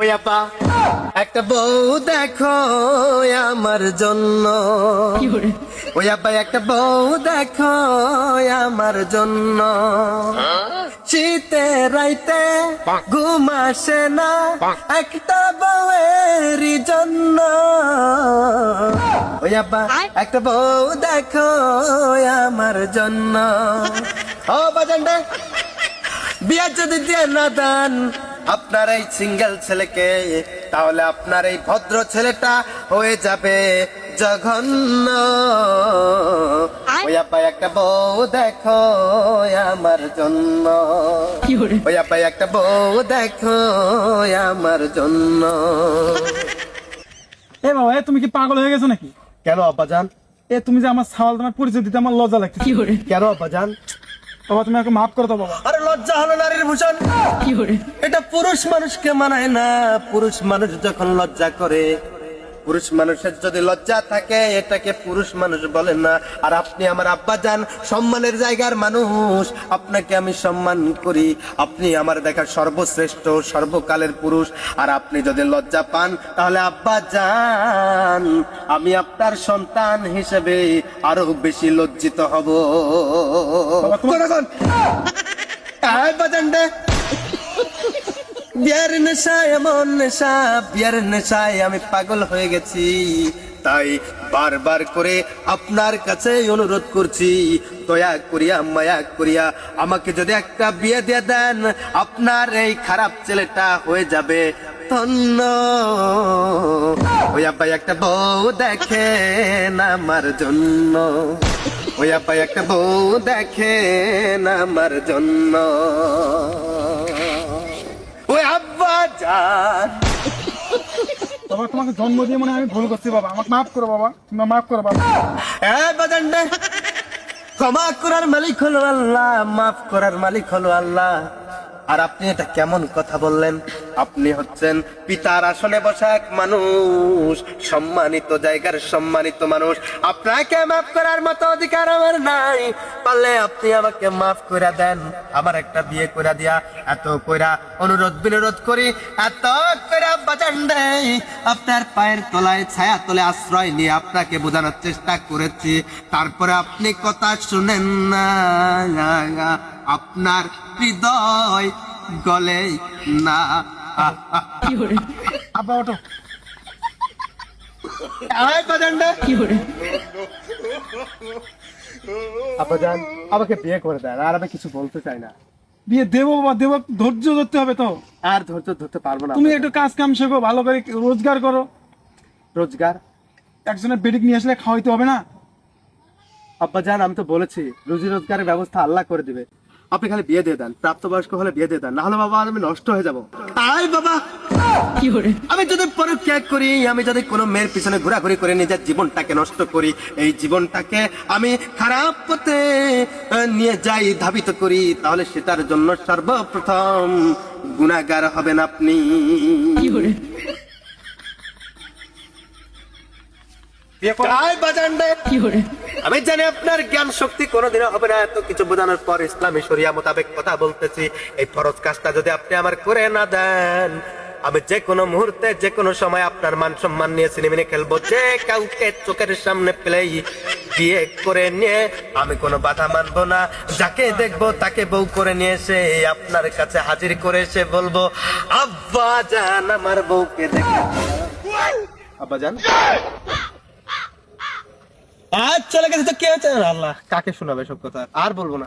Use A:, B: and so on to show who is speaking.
A: ওই আপা। একটা বউ দেখো আমার জন্য। ওই আপা একটা বউ দেখো আমার জন্য। শীতে রাইতে ঘুম আসে না। একটা বউয়ের জন্য। ওই আপা একটা বউ দেখো আমার জন্য। ও বাজানটা বিয়া যদি দিয়ে না দেন আপনার এই সিঙ্গেল ছেলেকে তাহলে আপনার এই ভদ্র ছেলেটা হয়ে যাবে জঘন্য। ওই আপাই একটা বউ দেখো আমার জন্য। ওই আপাই একটা বউ দেখো আমার জন্য।
B: এ বাবা এ তুমি কি পাগল হয়ে গেছো নাকি?
A: কেন আব্বাজান?
B: এ তুমি যে আমার সাওয়াল তোমার পরিচয় দিতে আমার লজ্জা লাগছে
A: কেন আব্বাজান?
B: বাবা তুমি আমাকে মাফ করে দাও বাবা।
A: আরে লজ্জা হলো নারীর ভূষণ। এটা পুরুষ মানুষকে মানায় না। পুরুষ মানুষ যখন লজ্জা করে পুরুষ মানুষের যদি লজ্জা থাকে এটাকে পুরুষ মানুষ বলেন না। আর আপনি আমার আব্বা যান সম্মানের জায়গার মানুষ। আপনাকে আমি সম্মান করি। আপনি আমার দেখা সর্বশ্রেষ্ঠ সর্বকালের পুরুষ। আর আপনি যদি লজ্জা পান তাহলে আব্বা যান আমি আপনার সন্তান হিসেবে আরও বেশি লজ্জিত হব। বাজানটা বিয়ার নেশা এমন নেশা, বিয়ার নেশায় আমি পাগল হয়ে গেছি। তাই বারবার করে আপনার কাছে অনুরোধ করছি, দয়া করিয়া, মায়া করিয়া আমাকে যদি একটা বিয়ে দিয়ে দেন, আপনার এই খারাপ ছেলেটা হয়ে যাবে। ধন্য। ওই আব্বাই একটা বউ দেখেন আমার জন্য। ওই আব্বাই একটা বউ দেখেন আমার জন্য। ওই আব্বা যান।
B: বাবা তোমাকে জন্ম দিয়ে মনে হয় আমি ভুল করছি বাবা। আমাকে মাফ করো বাবা। তুমি মাফ করো বাবা।
A: এ বাজানডে ক্ষমা করার মালিক হলো আল্লাহ মাফ করার মালিক হলো আল্লাহ। আর আপনি এটা কেমন কথা বললেন? আপনি হচ্ছেন পিতার আসনে বসা এক মানুষ, সম্মানিত জায়গার সম্মানিত মানুষ। আপনাকে মাফ করার মতো অধিকার আমার নাই। পারলে আপনি আমাকে মাফ করে দেন। আমার একটা বিয়ে করে দিয়া এত কইরা অনুরোধ বিনোরোধ করি, এত কইরা বাজান দেই। আপনার পায়ের তলায়, ছায়া তলে আশ্রয় নিয়ে আপনাকে বোঝানোর চেষ্টা করেছি। তারপরে আপনি কথা শুনেন না। আপনার হৃদয় গলে না।
B: আব্বা ওঠো।
A: আয় আমাকে বিয়ে করে দেন আর আমি কিছু বলতে চাই না।
B: বিয়ে দেবো বাবা দেবো ধৈর্য ধরতে হবে তো।
A: আর ধৈর্য ধরতে পারব না
B: তুমি একটু কাজ কাম শেখো ভালো করে রোজগার করো।
A: রোজগার?
B: একজনের বেডিক নিয়ে আসলে খাওয়াইতে হবে না?
A: আব্বাজান আমি তো বলেছি রুজি রোজগারের ব্যবস্থা আল্লাহ করে দিবে। আপনি খালি বিয়ে দিয়ে দেন প্রাপ্তবয়স্ক হলে বিয়ে দিয়ে দেন নাহলে বাবা আমি নষ্ট হয়ে যাব। আয় বাবা! আমি যদি পরীক্ষা করি আমি যদি কোনো মেয়ের পিছনে ঘোরাঘুরি করে নিজের জীবনটাকে নষ্ট করি এই জীবনটাকে আমি খারাপ পথে নিয়ে যাই ধাবিত করি তাহলে সেটার জন্য সর্বপ্রথম গুণাগার হবেন আপনি। আয় বাজানডে। আমি জানি আপনার জ্ঞান শক্তি কোনোদিনও হবে না। এত কিছু বোঝানোর পর ইসলামী শরিয়া মোতাবেক কথা বলতেছি। এই ফরজ কাজটা যদি আপনি আমার করে না দেন, আমি যে কোনো মুহূর্তে, যে কোনো সময় আপনার মান সম্মান নিয়ে সিনেমিনে খেলব। যে কাউকে চোখের সামনে পেলেই বিয়ে করে নিয়ে আমি কোনো বাধা মানবো না। যাকে দেখব তাকে বউ করে নিয়ে এসে আপনার কাছে হাজির করে এসে বলব, আব্বা জান, আমার বউকে দেখে। আব্বা জান? আর চলে গেছে তো কে হচ্ছে আল্লাহ কাকে শোনাবে সব কথা? আর বলব না।